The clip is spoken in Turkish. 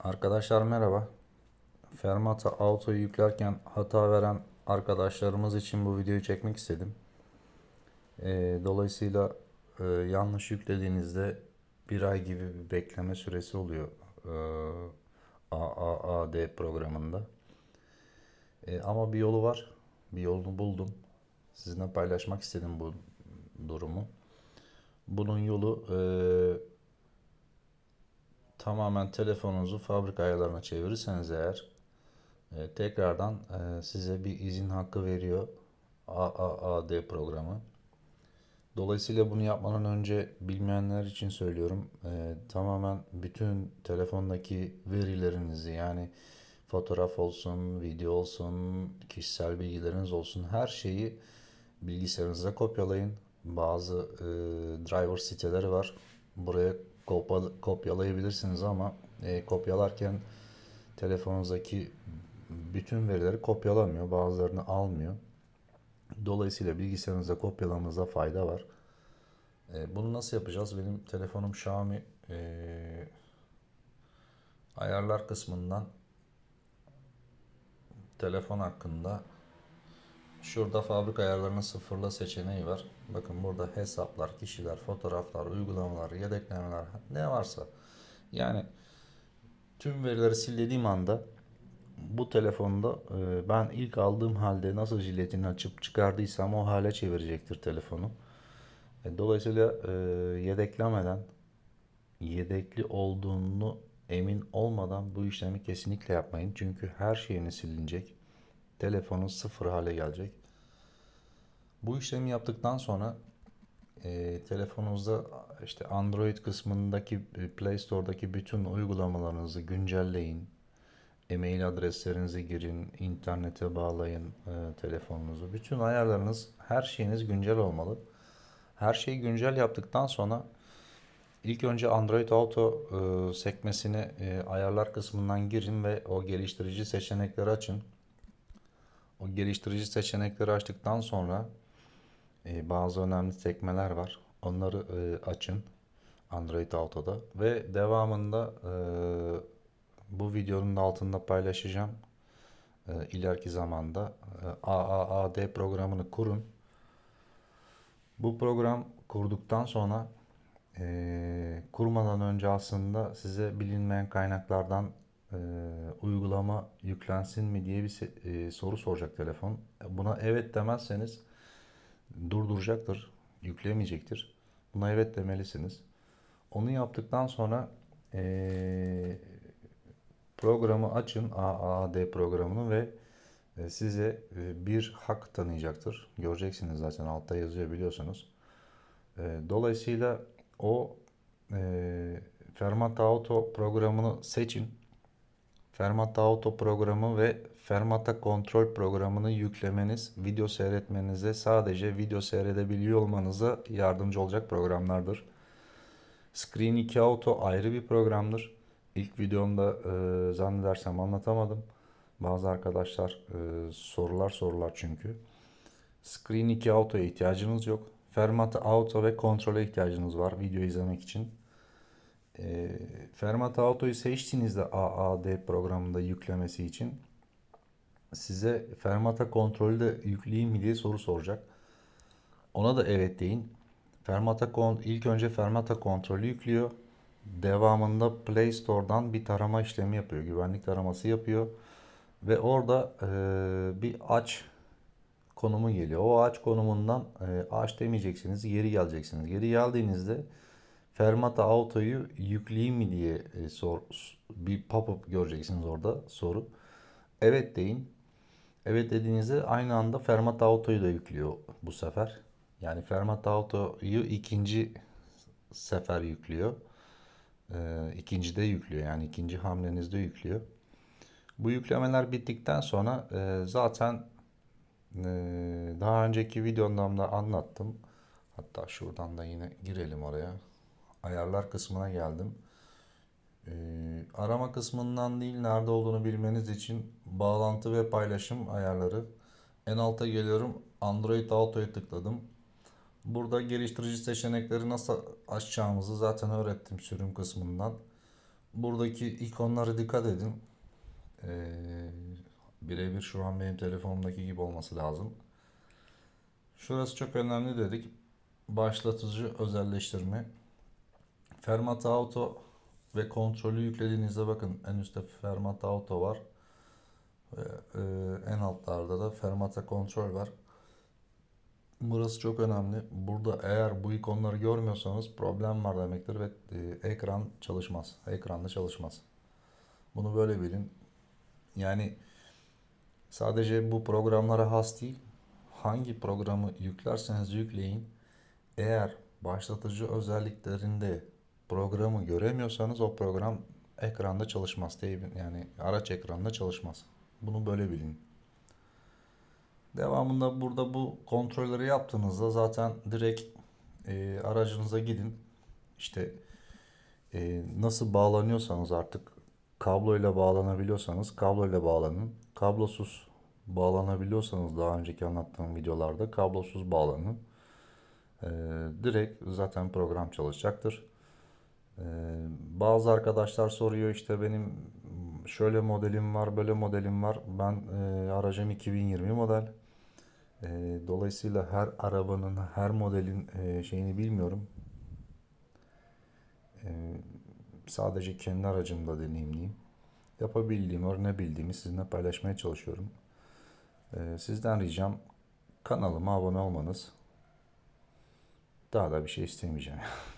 Arkadaşlar merhaba. Fermata Auto'yu yüklerken hata veren arkadaşlarımız için bu videoyu çekmek istedim. Ee, dolayısıyla e, yanlış yüklediğinizde bir ay gibi bir bekleme süresi oluyor ee, AAAD programında. Ee, ama bir yolu var. Bir yolunu buldum. Sizinle paylaşmak istedim bu durumu. Bunun yolu e, tamamen telefonunuzu fabrika ayarlarına çevirirseniz eğer e, tekrardan e, size bir izin hakkı veriyor AAAD programı. Dolayısıyla bunu yapmadan önce bilmeyenler için söylüyorum. E, tamamen bütün telefondaki verilerinizi yani fotoğraf olsun, video olsun, kişisel bilgileriniz olsun her şeyi bilgisayarınıza kopyalayın. Bazı e, driver siteleri var. Buraya kopyalayabilirsiniz ama e, kopyalarken telefonunuzdaki bütün verileri kopyalamıyor. Bazılarını almıyor. Dolayısıyla bilgisayarınıza kopyalamanıza fayda var. E, bunu nasıl yapacağız? Benim telefonum Xiaomi e, ayarlar kısmından telefon hakkında şurada fabrika ayarlarını sıfırla seçeneği var. Bakın burada hesaplar, kişiler, fotoğraflar, uygulamalar, yedeklemeler ne varsa. Yani tüm verileri sildiğim anda bu telefonda e, ben ilk aldığım halde nasıl jiletini açıp çıkardıysam o hale çevirecektir telefonu. E, Dolayısıyla e, yedeklemeden yedekli olduğunu emin olmadan bu işlemi kesinlikle yapmayın. Çünkü her şeyini silinecek. Telefonun sıfır hale gelecek. Bu işlemi yaptıktan sonra e, telefonunuzda işte Android kısmındaki e, Play Store'daki bütün uygulamalarınızı güncelleyin. E-mail adreslerinizi girin, internete bağlayın e, telefonunuzu. Bütün ayarlarınız, her şeyiniz güncel olmalı. Her şeyi güncel yaptıktan sonra ilk önce Android Auto e, sekmesini e, ayarlar kısmından girin ve o geliştirici seçenekleri açın. O geliştirici seçenekleri açtıktan sonra e, bazı önemli sekmeler var. Onları e, açın Android Auto'da ve devamında e, bu videonun da altında paylaşacağım. E, ileriki zamanda e, AAAD programını kurun. Bu program kurduktan sonra e, kurmadan önce aslında size bilinmeyen kaynaklardan e, uygulama yüklensin mi diye bir e, soru soracak telefon. Buna evet demezseniz durduracaktır, yüklemeyecektir. Buna evet demelisiniz. Onu yaptıktan sonra e, programı açın, AAD programını ve e, size e, bir hak tanıyacaktır. Göreceksiniz zaten altta yazıyor biliyorsunuz. E, Dolayısıyla o e, Fermata Auto programını seçin. Fermata Auto programı ve Fermata Kontrol programını yüklemeniz video seyretmenize sadece video seyredebiliyor olmanıza yardımcı olacak programlardır. Screen 2 Auto ayrı bir programdır. İlk videomda e, zannedersem anlatamadım. Bazı arkadaşlar e, sorular sorular çünkü. Screen 2 Auto'ya ihtiyacınız yok. Fermata Auto ve kontrole ihtiyacınız var video izlemek için. E, Fermata Auto'yu seçtiğinizde AAD programında yüklemesi için size Fermata kontrolü de yükleyeyim mi diye soru soracak. Ona da evet deyin. Fermata ilk önce Fermata kontrolü yüklüyor. Devamında Play Store'dan bir tarama işlemi yapıyor. Güvenlik taraması yapıyor. Ve orada e, bir aç konumu geliyor. O aç konumundan e, aç demeyeceksiniz. Geri geleceksiniz. Geri geldiğinizde Fermata Auto'yu yükleyeyim mi diye e, sor, bir pop-up göreceksiniz orada soru. Evet deyin. Evet dediğinizde aynı anda Fermata Auto'yu da yüklüyor bu sefer. Yani Fermata Auto'yu ikinci sefer yüklüyor. Ee, ikinci de yüklüyor yani ikinci hamlenizde yüklüyor. Bu yüklemeler bittikten sonra e, zaten e, daha önceki videomda anlattım. Hatta şuradan da yine girelim oraya. Ayarlar kısmına geldim. Ee, arama kısmından değil nerede olduğunu bilmeniz için bağlantı ve paylaşım ayarları. En alta geliyorum. Android Auto'ya tıkladım. Burada geliştirici seçenekleri nasıl açacağımızı zaten öğrettim sürüm kısmından. buradaki ikonlara dikkat edin. Ee, birebir şu an benim telefonumdaki gibi olması lazım. Şurası çok önemli dedik. Başlatıcı özelleştirme. Fermata Auto ve kontrolü yüklediğinizde bakın en üstte Fermata Auto var. Ve, e, en altlarda da Fermata Kontrol var. Burası çok önemli. Burada eğer bu ikonları görmüyorsanız problem var demektir ve e, ekran çalışmaz. Ekranda çalışmaz. Bunu böyle bilin. Yani sadece bu programlara has değil. Hangi programı yüklerseniz yükleyin. Eğer başlatıcı özelliklerinde programı göremiyorsanız o program ekranda çalışmaz. Yani araç ekranında çalışmaz. Bunu böyle bilin. Devamında burada bu kontrolleri yaptığınızda zaten direkt e, aracınıza gidin. İşte e, nasıl bağlanıyorsanız artık kabloyla bağlanabiliyorsanız kabloyla bağlanın. Kablosuz bağlanabiliyorsanız daha önceki anlattığım videolarda kablosuz bağlanın. E, direkt zaten program çalışacaktır. E, bazı arkadaşlar soruyor işte benim şöyle modelim var böyle modelim var. Ben e, aracım 2020 model. E, dolayısıyla her arabanın, her modelin e, şeyini bilmiyorum. E, sadece kendi aracımda deneyimliyim. Yapabildiğim, öğrenebildiğimi sizinle paylaşmaya çalışıyorum. E, sizden ricam kanalıma abone olmanız. Daha da bir şey istemeyeceğim.